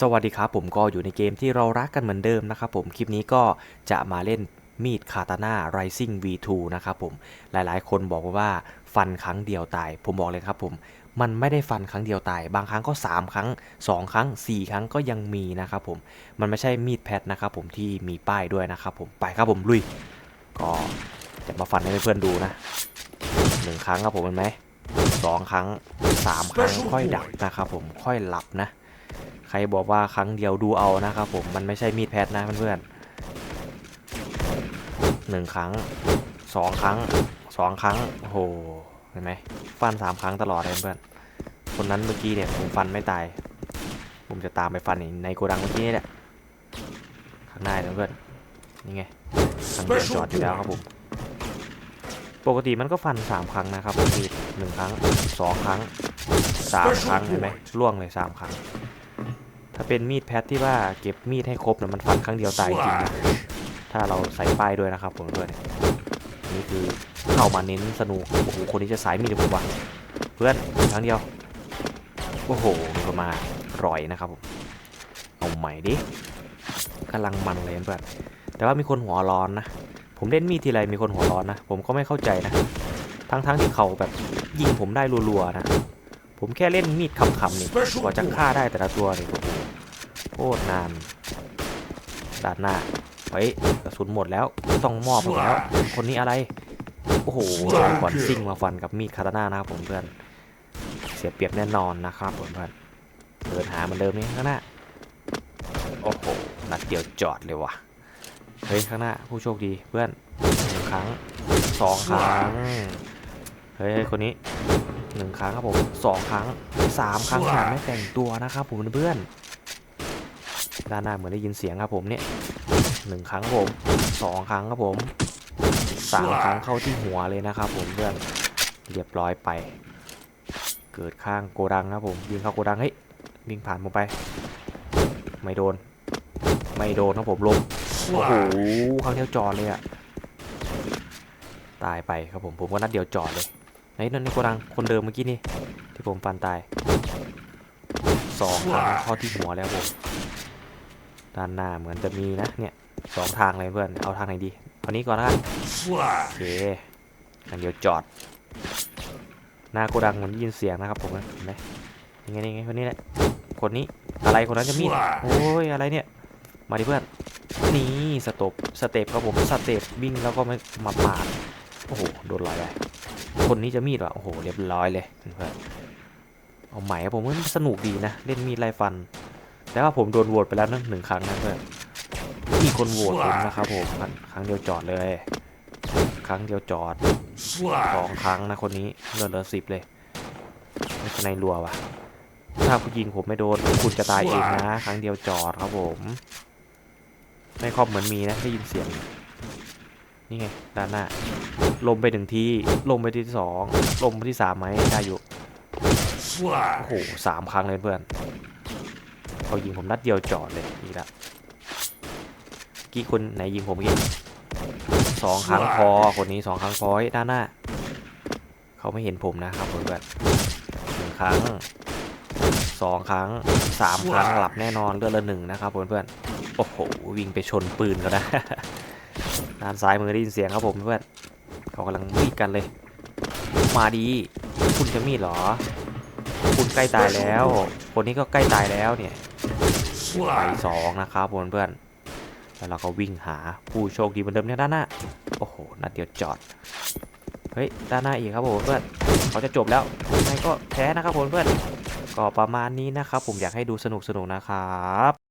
สวัสดีครับผมก็อยู่ในเกมที่เรารักกันเหมือนเดิมนะครับผมคลิปนี้ก็จะมาเล่นมีดคาตาน่า Rising V2 นะครับผมหลายๆ คนบอกว่าฟันครั้งเดียวตาย ผมบอกเลยครับผมมันไม่ได้ฟันครั้งเดียวตาย บางครั้งก็ 3 ครั้ง 2 ครั้ง 4 ครั้งก็ยังมีนะครับผมมันไม่ใช่มีดแพทนะครับผมที่มีป้ายด้วยนะครับผมไปครับผมลุย ก็จะมาฟันให้เพื่อนๆดูนะหนึ่งครั้งครับผมเห็นไหมสองครั้งสามครั้งค่อยดับนะครับผมค่อยหลับนะ ใครบอกว่าครั้งเดียวดูเอานะครับผมมันไม่ใช่มีดแพทนะเพื่อนๆหนึ่งครั้งสองครั้งสองครั้งโอ้โหเห็นไหมฟันสามครั้งตลอดเลยเพื่อนคนนั้นเมื่อกี้เนี่ยผมฟันไม่ตาย ผมจะตามไปฟันในโกดังเมื่อกี้นี่แหละข้างหน้าเนี่ยเพื่อนนี่ไงทางเดินจอดอยู่แล้วครับผมปกติมันก็ฟันสามครั้งนะครับผมมีดหนึ่งครั้งสองครั้งสามครั้งเห็นไหมล่วงเลยสามครั้งาเป็นมีดแพทที่ว่าเก็บมีดให้ครบเนี่ยมันฟันครั้งเดียวตายจริงถ้าเราใส่ป้ายด้วยนะครับผมด้วยนี่คือเข้ามาเน้นสนุกโอ้โหคนนี้จะสายมีดหรือผมวะเพื่อนครั้งเดียวโอ้โหมีคนมาร่อยนะครับผมเอาใหม่ดิกำลังมันเลยเพื่อนแต่ว่ามีคนหัวร้อนนะ ผมเล่นมีดทีไรมีคนหัวร้อนนะ ผมก็ไม่เข้าใจนะ ทั้งๆที่เขาแบบยิงผมได้รัวๆนะ ผมแค่เล่นมีดคำๆนี่กว่าจะฆ่าได้แต่ละตัวนี่โอ้โห โคตรนานด้านหน้าเฮ้ยกระสุนหมดแล้วต้องมอบหมดแล้ว คนนี้อะไร โอ้โหใช้ขวานซิ่งมาฟันกับมีดคาตาน่านะครับผมเพื่อน เสียเปรียบแน่นอนนะครับผมเพื่อนเดินหาเหมือนเดิมนี่ข้างหน้าโอ้โหนัดเดียวจอดเลยว่ะเฮ้ยข้างหน้าผู้โชคดีเพื่อนหนึ่งครั้งสองครั้งเฮ้ยคนนี้หนึ่งครั้งครับผมสองครั้งสามครั้งขนาดไม่แต่งตัวนะครับผมเพื่อน ด้านหน้าเหมือนได้ยินเสียงครับผมเนี่ยหนึ่งครั้งครับผมสองครั้งครับผมสามครั้งเข้าที่หัวเลยนะครับผมเพื่อนเรียบร้อยไป เกิดข้างโกดังครับผมยิงเข้าโกดังเฮ้ยวิ่งผ่านผมไป ไม่โดน ไม่โดนครับผมลงโอ้โหครั้งเดียวจอดเลยอะตายไปครับผมผมก็นัดเดียวจอดเลยไหนนั่นในโกดังคนเดิมเมื่อกี้นี่ที่ผมฟันตายสองครั้งเข้าที่หัวแล้วผม ด้านหน้าเหมือนจะมีนะเนี่ยสองทางเลยเพื่อนเอาทางไหนดีเอานี้ก่อนนะกันโอเคทางเดียวจอด หน้าโกดังเหมือนยินเสียงนะครับผมนะเห็นไหมยังไงยังไงคนนี้แหละคนนี้อะไรคนนั้นจะมีดโอ้ยอะไรเนี่ยมาดิเพื่อนนี่สตบสเตปครับผมสเตปวิ่งแล้วก็ไม่มาปาดโอ้โหโดนลอยไปคนนี้จะมีดว่ะโอ้โหเรียบร้อยเลยเพื่อนเอาใหม่ครับผมมันสนุกดีนะเล่นมีดไล่ฟัน แต่ว่าผมโดนโหวตไปแล้วนะหนึ่งครั้งนะเพื่อนมีคนโหวตผมนะครับผมครั้งเดียวจอดเลย ครั้งเดียวจอดสองครั้งนะคนนี้เลือดเหลือสิบเลยไม่ใช่ในรัววะถ้าผู้ยิงผมไม่โดนคุณจะตายเองนะ ครั้งเดียวจอดครับผมในคอมเหมือนมีนะได้ยินเสียง นี่ไงด้านหน้าลมไปหนึ่งที่ลมไปที่สองลมไปที่สามไหมได้อยู่โอ้โหสามครั้งเลยเพื่อน เขายิงผมนัดเดียวจอดเลยนี่ละกี่คนไหนยิงผมกี้สองครั้งพอคนนี้สองครั้งพอเฮ้ยด้านหน้า เขาไม่เห็นผมนะครับเพื่อนหนึ่งครั้งสองครั้งสามครั้งหลับแน่นอนเลือดละหนึ่งนะครับเพื่อนโอ้โหวิ่งไปชนปืนก็ได้ด้านซ้ายมือได้ยินเสียงครับผมเพื่อนเขากำลังมีดกันเลย มาดี คุณจะมีดเหรอ คุณใกล้ตายแล้ว คนนี้ก็ใกล้ตายแล้วเนี่ย ไปสองนะครับผมเพื่อนแล้วเราก็วิ่งหาผู้โชคดีเหมือนเดิมเนี่ยด้านหน้า โอ้โหนัดเดียวจอด เฮ้ย ด้านหน้าอีกครับผมเพื่อน เขาจะจบแล้วยังไงก็แพ้นะครับผมเพื่อน ก็ประมาณนี้นะครับ ผมอยากให้ดูสนุกสนุกนะครับ